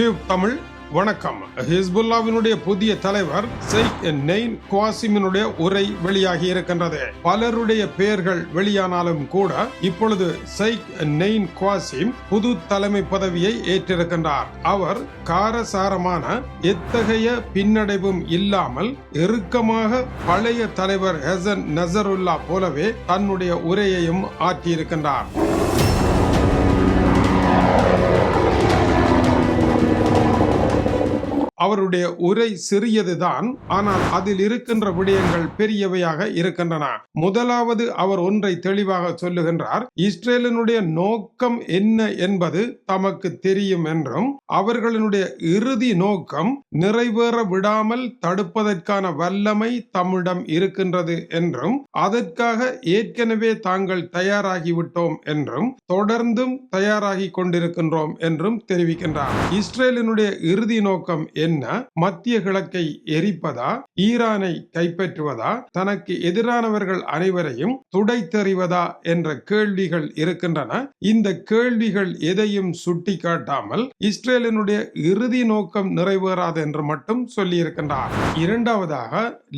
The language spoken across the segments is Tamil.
டியூப் தமிழ் வணக்கம். ஹிஸ்புல்லாவினுடைய புதிய தலைவர் செய்க் நெயின் குவாசிமினுடைய உரை வெளியாகி இருக்கின்றது. பலருடைய பெயர்கள் வெளியானாலும் கூட இப்பொழுது செய்க் நெயின் குவாசிம் புது தலைமை பதவியை ஏற்றிருக்கின்றார். அவர் காரசாரமான எத்தகைய பின்னடைவும் இல்லாமல் இறுக்கமாக பழைய தலைவர் ஹெசன் நசருல்லா போலவே தன்னுடைய உரையையும் ஆற்றியிருக்கின்றார். அவருடைய உரை சிறியதுதான் ஆனால் அதில் இருக்கின்ற விடயங்கள் பெரியவையாக இருக்கின்றன. முதலாவது அவர் ஒன்றை தெளிவாக சொல்லுகின்றார் இஸ்ரேலினுடைய நோக்கம் என்ன என்பது தமக்கு தெரியும் என்றும் அவர்களினுடைய இறுதி நோக்கம் நிறைவேற விடாமல் தடுப்பதற்கான வல்லமை தம்மிடம் இருக்கின்றது என்றும் அதற்காக ஏற்கனவே தாங்கள் தயாராகிவிட்டோம் என்றும் தொடர்ந்தும் தயாராகி கொண்டிருக்கின்றோம் என்றும் தெரிவிக்கின்றார். இஸ்ரேலினுடைய இறுதி நோக்கம் என்ன என்ன? மத்திய கிழக்கை எரிப்பதா? ஈரானை கைப்பற்றுவதா? தனக்கு எதிரானவர்கள் அனைவரையும் துடைத்தறிவதா? என்ற கேள்விகள் இருக்கின்றன. இந்த கேள்விகள் எதையும் சுட்டிக்காட்டாமல் இஸ்ரேலினுடைய இறுதி நோக்கம் நிறைவேறாது என்று மட்டும் சொல்லியிருக்கின்றார். இரண்டாவதாக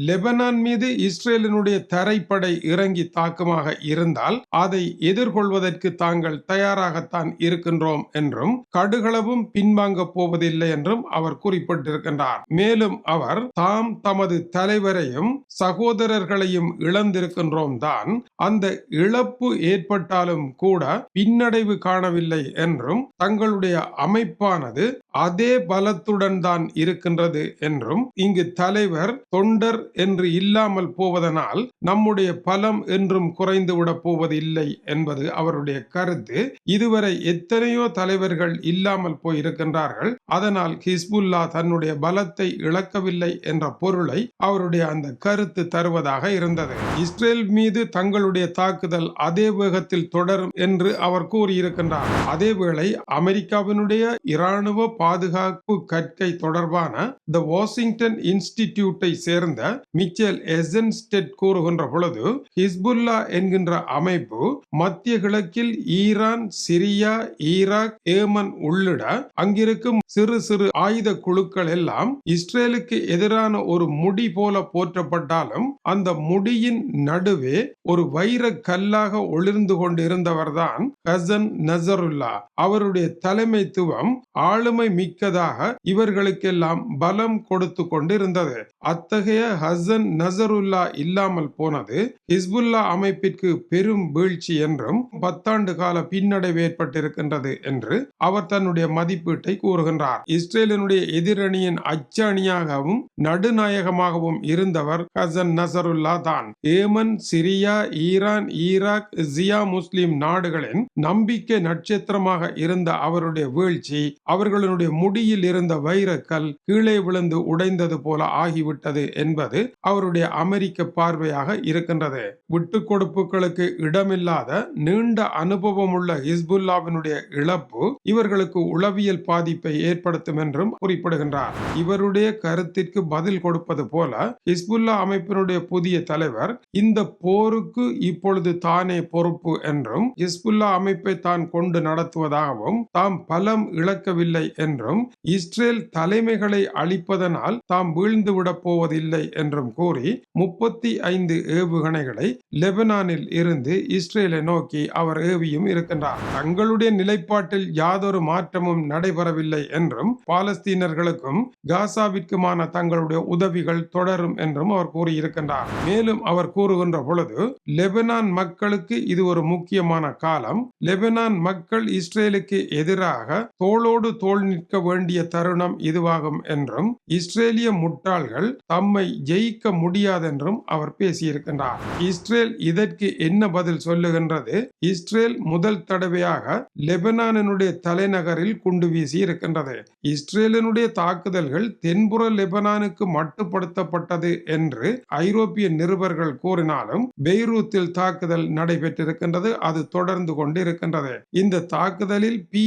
லெபனான் மீது இஸ்ரேலினுடைய தரைப்படை இறங்கி தாக்குமாக இருந்தால் அதை எதிர்கொள்வதற்கு தாங்கள் தயாராகத்தான் இருக்கின்றோம் என்றும் கடுகளவும் பின்வாங்க போவதில்லை என்றும் அவர் குறிப்பிட்டார் குறிப்பிட்டிருக்கின்றார் மேலும் அவர் தாம் தமது தலைவரையும் சகோதரர்களையும் இழந்திருக்கின்றோம் தான். அந்த இழப்பு ஏற்பட்டாலும் கூட பின்னடைவு காணவில்லை என்றும் தங்களுடைய அமைப்பானது அதே பலத்துடன் தான் இருக்கின்றது என்றும் இங்கு தலைவர் தொண்டர் என்று இல்லாமல் போவதனால் நம்முடைய பலம் என்றும் குறைந்துவிடப் போவதில்லை என்பது அவருடைய கருத்து. இதுவரை எத்தனையோ தலைவர்கள் இல்லாமல் போயிருக்கின்றார்கள். அதனால் ஹிஸ்புல்லா தன்னுடைய பலத்தை இழக்கவில்லை என்ற பொருளை அவருடைய அந்த கருத்து தருவதாக இருந்தது. இஸ்ரேல் மீது தங்களுடைய தாக்குதல் அதே வேகத்தில் தொடரும் என்று அவர் கூறியிருக்கின்றார். அதேவேளை அமெரிக்காவினுடைய இராணுவ பாதுகாப்பு கற்கை தொடர்பான த வாஷிங்டன் இன்ஸ்டிடியூட்டை சேர்ந்த மிச்சல் எசன்ஸ்டெட் கூறுகின்ற பொழுது ஹிஸ்புல்லா என்கின்ற அமைப்பு மத்திய கிழக்கில் ஈரான் சிரியா ஈராக் ஏமன் உள்ளிட அங்கிருக்கும் சிறு சிறு ஆயுத குழுக்கள் எல்லாம் இஸ்ரேலுக்கு எதிரான ஒரு முடி போல போற்றப்பட்டாலும் அந்த முடியின் நடுவே ஒரு வைர கல்லாக ஒளிர்ந்து கொண்டிருந்தவர்தான் ஹசன் நசருல்லா. அவருடைய தலைமைத்துவம் ஆளுமை மிக்கதாக இவர்களுக்கெல்லாம் பலம் கொடுத்து கொண்டிருந்தது. அத்தகைய ஹசன் நசருல்லா இல்லாமல் போனது. ஹிஸ்புல்லா அமைப்பிற்கு பெரும் வீழ்ச்சி என்றும் பத்தாண்டு கால பின்னடைவு ஏற்பட்டிருக்கின்றது என்று அவர் தன்னுடைய மதிப்பீட்டை கூறுகின்றார். இஸ்ரேலினுடைய எதிரணியின் அச்சணியாகவும் நடுநாயகமாகவும் இருந்தவர் ஹசன் நசருல்லா தான். ஏமன் சிரியா ஈரான் ஈராக் ஜியா முஸ்லிம் நாடுகளின் நம்பிக்கை நட்சத்திரமாக இருந்த அவருடைய வீழ்ச்சி அவர்களுடைய முடியில் இருந்த வைரக்கல் கீழே விழுந்து உடைந்தது போல ஆகிவிட்டது என்பது அவருடைய அமெரிக்க பார்வையாக இருக்கின்றது. விட்டு கொடுப்புகளுக்கு இடமில்லாத நீண்ட அனுபவம் உள்ள ஹிஸ்புல்லாவினுடைய இழப்பு இவர்களுக்கு உளவியல் பாதிப்பை ஏற்படுத்தும் என்றும் குறிப்பிடுகின்றார். இவருடைய கருத்திற்கு பதில் கொடுப்பது போல ஹிஸ்புல்லா அமைப்பினுடைய புதிய தலைவர் இந்த போருக்கு இப்பொழுது தானே பொறுப்பு என்றும் ஹிஸ்புல்லா அமைப்பை தான் கொண்டு நடத்துவதாகவும் தாம் பலம் இழக்கவில்லை என்றும் இஸ்ரேல் தலைமைகளை அழிப்பதனால் தாம் வீழ்ந்து போவதில்லை என்றும் கூறி முப்பத்தி ஐந்து ஏவுகணைகளை லெபனானில் இருந்து இஸ்ரேலை நோக்கி அவர் ஏவியும் இருக்கின்றார். தங்களுடைய நிலைப்பாட்டில் யாதொரு மாற்றமும் நடைபெறவில்லை என்றும் பாலஸ்தீனர்களுக்கும் காசாவிற்குமான தங்களுடைய உதவிகள் தொடரும் என்றும் அவர் கூறியிருக்கின்றார். மேலும் அவர் கூறுகின்ற பொழுது லெபனான் மக்களுக்கு இது ஒரு முக்கியமான காலம். லெபனான் மக்கள் இஸ்ரேலுக்கு எதிராக தோளோடு தோல் நிற்க வேண்டிய தருணம் இதுவாகும் என்றும் இஸ்ரேலிய முட்டாள்கள் தம்மை ஜெயிக்க முடியாதென்றும் அவர் பேசியிருக்கின்றார். இஸ்ரேல் இதற்கு என்ன பதில் சொல்லுகின்றது? இஸ்ரேல் முதல் தடவையாக லெபனானினுடைய தலைநகரில் குண்டு வீசி இருக்கின்றது. இஸ்ரேலினுடைய தாக்குதல்கள் தென்புற லெபனானுக்கு மட்டுப்படுத்தப்பட்டது என்று ஐரோப்பிய நிருபர்கள் கூறினாலும் பெய்ரூத்தில் தாக்குதல் நடைபெற்றிருக்கின்றது அது தொடர்ந்து கொண்டிருக்கின்றது. இந்த தாக்குதலில் பி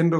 என்று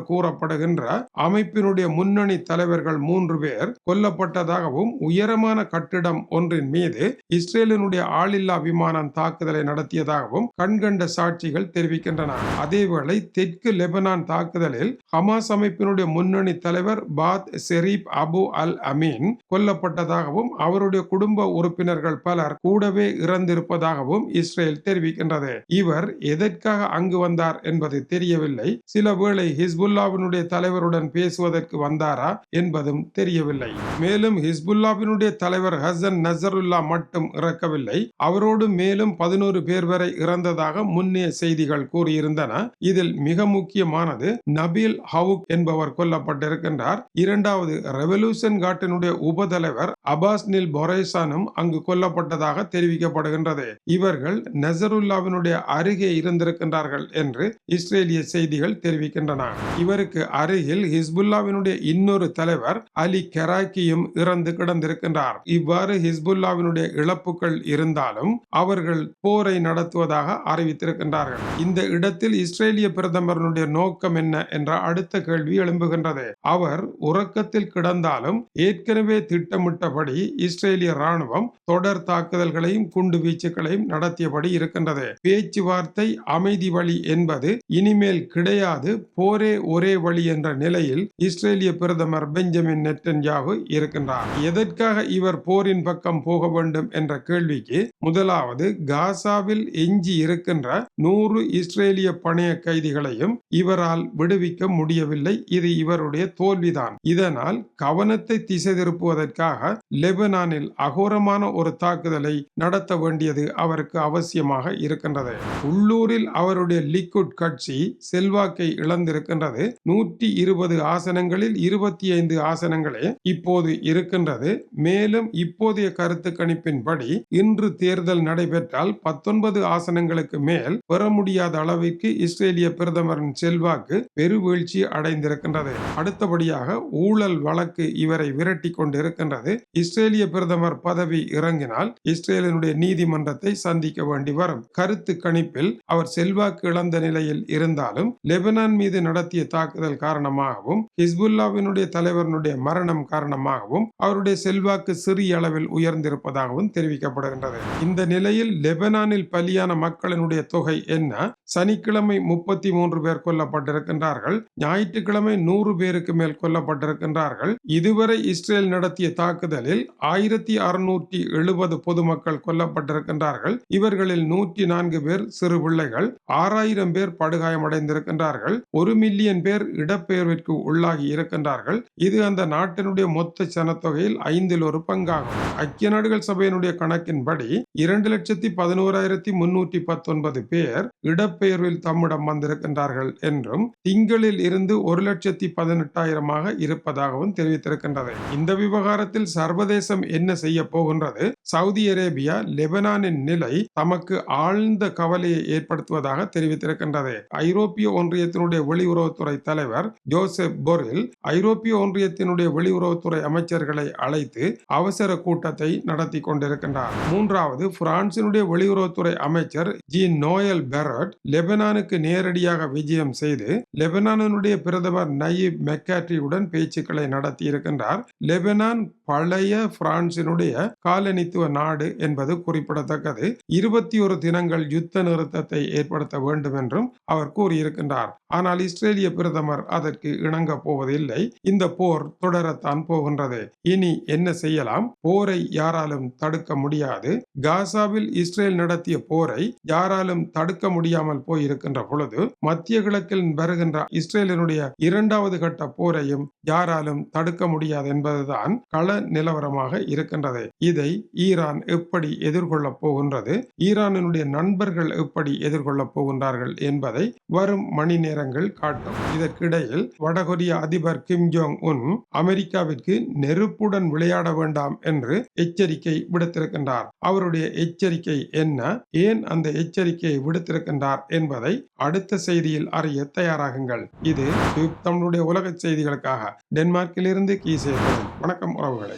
கூறப்படுகின்ற அமைப்பினுடைய முன்னணி தலைவர்கள் மூன்று பேர் கொல்லப்பட்டதாகவும் உயரமான கட்டிடம் ஒன்றின் மீது இஸ்ரேலினுடைய ஆளில்லா விமானம் தாக்குதலை நடத்தியதாகவும் கண்கண்ட சாட்சிகள் தெரிவிக்கின்றன. அதேவேளை தெற்கு லெபனான் தாக்குதலில் ஹமாஸ் அமைப்பினுடைய முன்னணி தலைவர் பாத் செரீப் அபு அல் அமீன் கொல்லப்பட்டதாகவும் அவருடைய குடும்ப உறுப்பினர்கள் பலர் கூடவே இறந்திருப்பதாகவும் இஸ்ரேல் தெரிவிக்கின்றது. இவர் எதற்காக அங்கு வந்தார் என்பது தெரியவில்லை. சில வேளை ஹிஸ்புல்லாவினுடைய தலைவருடன் பேசுவதற்கு வந்தாரா என்பதும் தெரியவில்லை. மேலும் ஹிஸ்புல்லாவினுடைய தலைவர் ஹசன் நசருல்லா மட்டும் இறக்கவில்லை. அவரோடு மேலும் பதினோரு பேர் வரை இறந்ததாக முன்னே செய்திகள் கூறியிருந்தன. இதில் மிக முக்கியமானது நபீல் ஹவுக் என்பவர் கொல்லப்பட்டிருக்கின்றார். இரண்டாவது ரெவல்யூஷன் காட்டினுடைய உபதலைவர் அபாஸ் நில் பொரேசானும் அங்கு கொல்லப்பட்டதாக தெரிவிக்கப்படுகின்றது. இவர்கள் நசருல்லாவினுடைய அருகே இருந்திருக்கின்றார்கள் என்று இஸ்ரேலிய செய்திகள் தெரிவிக்கின்றன. இவருக்கு அருகில் ஹிஸ்புல்லாவினுடைய இன்னொரு தலைவர் அலி கெராக்கியும் இறந்து கிடந்திருக்கின்றார். இவ்வாறு ஹிஸ்புல்லாவினுடைய இழப்புகள் இருந்தாலும் அவர்கள் போரை நடத்துவதாக அறிவித்திருக்கின்றார்கள். இந்த இடத்தில் இஸ்ரேலிய பிரதமரனுடைய நோக்கம் என்ன என்ற அடுத்த கேள்வி எழும்புகின்றது. அவர் உறக்கத்தில் கிடந்தாலும் ஏற்கனவே திட்டமிட்டபடி இஸ்ரேலிய ராணுவம் தொடர் தாக்குதல்களையும் குண்டு வீச்சுகளையும் நடத்தியபடி இருக்கின்றது. பேச்சுவார்த்தை அமைதி வழி என்பது இனிமேல் கிடையாது போரே ஒரே வழி என்ற நிலையில் இஸ்ரேலிய பிரதமர் பெஞ்சமின் நெட்டன்யாகு இருக்கின்றார். எதற்காக இவர் போரின் பக்கம் போக வேண்டும் என்ற கேள்விக்கு முதலாவது காசாவில் எஞ்சி இருக்கின்ற நூறு இஸ்ரேலிய பணைய கைதிகளையும் இவரால் விடுவிக்க முடியவில்லை. இது இவருடைய தோல்விதான். இதனால் கவனத்தை திசை திருப்புவதற்காக லெபனானில் அகோரமான ஒரு தாக்குதலை நடத்த வேண்டியது அவருக்கு அவசியமாக இருக்கின்றது. உள்ளூரில் அவருடைய லிக்குட் கட்சி செல்வாக்கை இழந்திருக்கின்றது. நூ நூற்றி இருபது ஆசனங்களில் இருபத்தி ஐந்து ஆசனங்களே இப்போது இருக்கின்றது. மேலும் இப்போதைய கருத்து கணிப்பின்படி இன்று தேர்தல் நடைபெற்றால் பத்தொன்பது ஆசனங்களுக்கு மேல் பெற முடியாத அளவிற்கு இஸ்ரேலிய பிரதமரின் செல்வாக்கு பெருவீழ்ச்சி அடைந்திருக்கின்றது. அடுத்தபடியாக ஊழல் வழக்கு இவரை விரட்டி கொண்டிருக்கின்றது. இஸ்ரேலிய பிரதமர் பதவி இறங்கினால் இஸ்ரேலினுடைய நீதிமன்றத்தை சந்திக்க வேண்டி வரும். கருத்து கணிப்பில் அவர் செல்வாக்கு இழந்த நிலையில் இருந்தாலும் லெபனான் மீது நடத்திய தாக்குதல் தாக்குதல் காரணமாகவும் ஹிஸ்புல்லாவினுடைய தலைவரனுடைய மரணம் காரணமாகவும் அவருடைய செல்வாக்கு சிறிய அளவில் உயர்ந்திருப்பதாகவும் தெரிவிக்கப்படுகின்றது. இந்த நிலையில் லெபனானில் பலியான மக்களினுடைய தொகை என்ன? சனிக்கிழமை முப்பத்தி மூன்று பேர் கொல்லப்பட்டிருக்கின்றார்கள். ஞாயிற்றுக்கிழமை நூறு பேருக்கு மேல் கொல்லப்பட்டிருக்கின்றார்கள். இதுவரை இஸ்ரேல் நடத்திய தாக்குதலில் ஆயிரத்தி அறுநூற்றி எழுபது பொதுமக்கள் கொல்லப்பட்டிருக்கின்றார்கள். இவர்களில் நூற்றி நான்கு பேர் சிறு பிள்ளைகள் ஆறாயிரம் பேர் படுகாயமடைந்திருக்கின்றார்கள். ஒரு மில்லியன் பேர் இடப்பெயர்விற்கு உள்ளாகி இருக்கின்றார்கள். இது அந்த நாட்டினுடைய மொத்த சனத்தொகையில் ஐந்தில் ஒரு பங்காகும். ஐக்கிய நாடுகள் சபையினுடைய கணக்கின்படி இரண்டு லட்சத்தி பதினோராயிரத்தி முன்னூற்றி பத்தொன்பது பேர் இடப்பெயர்வில் தம்மிடம் வந்திருக்கின்றார்கள் என்றும் திங்களில் இருந்து ஒரு லட்சத்தி பதினெட்டாயிரமாக இருப்பதாகவும் தெரிவித்திருக்கின்றது. இந்த விவகாரத்தில் சர்வதேசம் என்ன செய்ய போகின்றது? சவுதி அரேபியா லெபனானின் நிலை தமக்கு ஆழ்ந்த கவலையை ஏற்படுத்துவதாக தெரிவித்திருக்கின்றது. ஐரோப்பிய ஒன்றியத்தினுடைய வெளியுறவுத்துறை தலைவர் தலைவர் ஜோசப் போரில் ஐரோப்பிய ஒன்றியத்தினுடைய வெளியுறவுத்துறை அமைச்சர்களை அழைத்து அவசர கூட்டத்தை நடத்தி கொண்டிருக்கின்றார். மூன்றாவது பிரான்சினுடைய வெளியுறவுத்துறை அமைச்சர் ஜி நோயல் பெரட் லெபனானுக்கு நேரடியாக விஜயம் செய்து லெபனானுடைய பிரதமர் நயீப் மெக்காட்ரியுடன் பேச்சுக்களை நடத்தி இருக்கின்றார் லெபனான் பழைய பிரான்சினுடைய காலனித்துவ நாடு என்பது குறிப்பிடத்தக்கது. இருபத்தி ஒரு தினங்கள் யுத்த நிறுத்தத்தை ஏற்படுத்த வேண்டும் என்றும் அவர் கூறியிருக்கின்றார். ஆனால் இஸ்ரேலிய பிரதமர் அதற்கு இணங்க போவதில்லை. இந்த போர் தொடரத்தான் போகின்றது. இனி என்ன செய்யலாம்? போரை யாராலும் தடுக்க முடியாது. காசாவில் இஸ்ரேல் நடத்திய போரை யாராலும் தடுக்க முடியாமல் போயிருக்கின்ற பொழுது மத்திய கிழக்கில் வருகின்ற இஸ்ரேலினுடைய இரண்டாவது கட்ட போரையும் யாராலும் தடுக்க முடியாது என்பதுதான் கள நிலவரமாக இருக்கின்றது. இதை ஈரான் எப்படி எதிர்கொள்ளப் போகின்றது? ஈரானினுடைய நண்பர்கள் எப்படி எதிர்கொள்ளப் போகின்றார்கள் என்பதை வரும் மணி நேரங்கள் காட்டும். இதற்கு இதற்கிடையில் வடகொரிய அதிபர் கிம் ஜோங் உன் அமெரிக்காவிற்கு நெருப்புடன் விளையாட வேண்டாம் என்று எச்சரிக்கை விடுத்திருக்கின்றார். அவருடைய எச்சரிக்கை என்ன? ஏன் அந்த எச்சரிக்கையை விடுத்திருக்கின்றார் என்பதை அடுத்த செய்தியில் அறிய தயாராகுங்கள். இது தமிழுடைய உலக செய்திகளுக்காக. டென்மார்க்கிலிருந்து கீசே வணக்கம் உறவுகளை.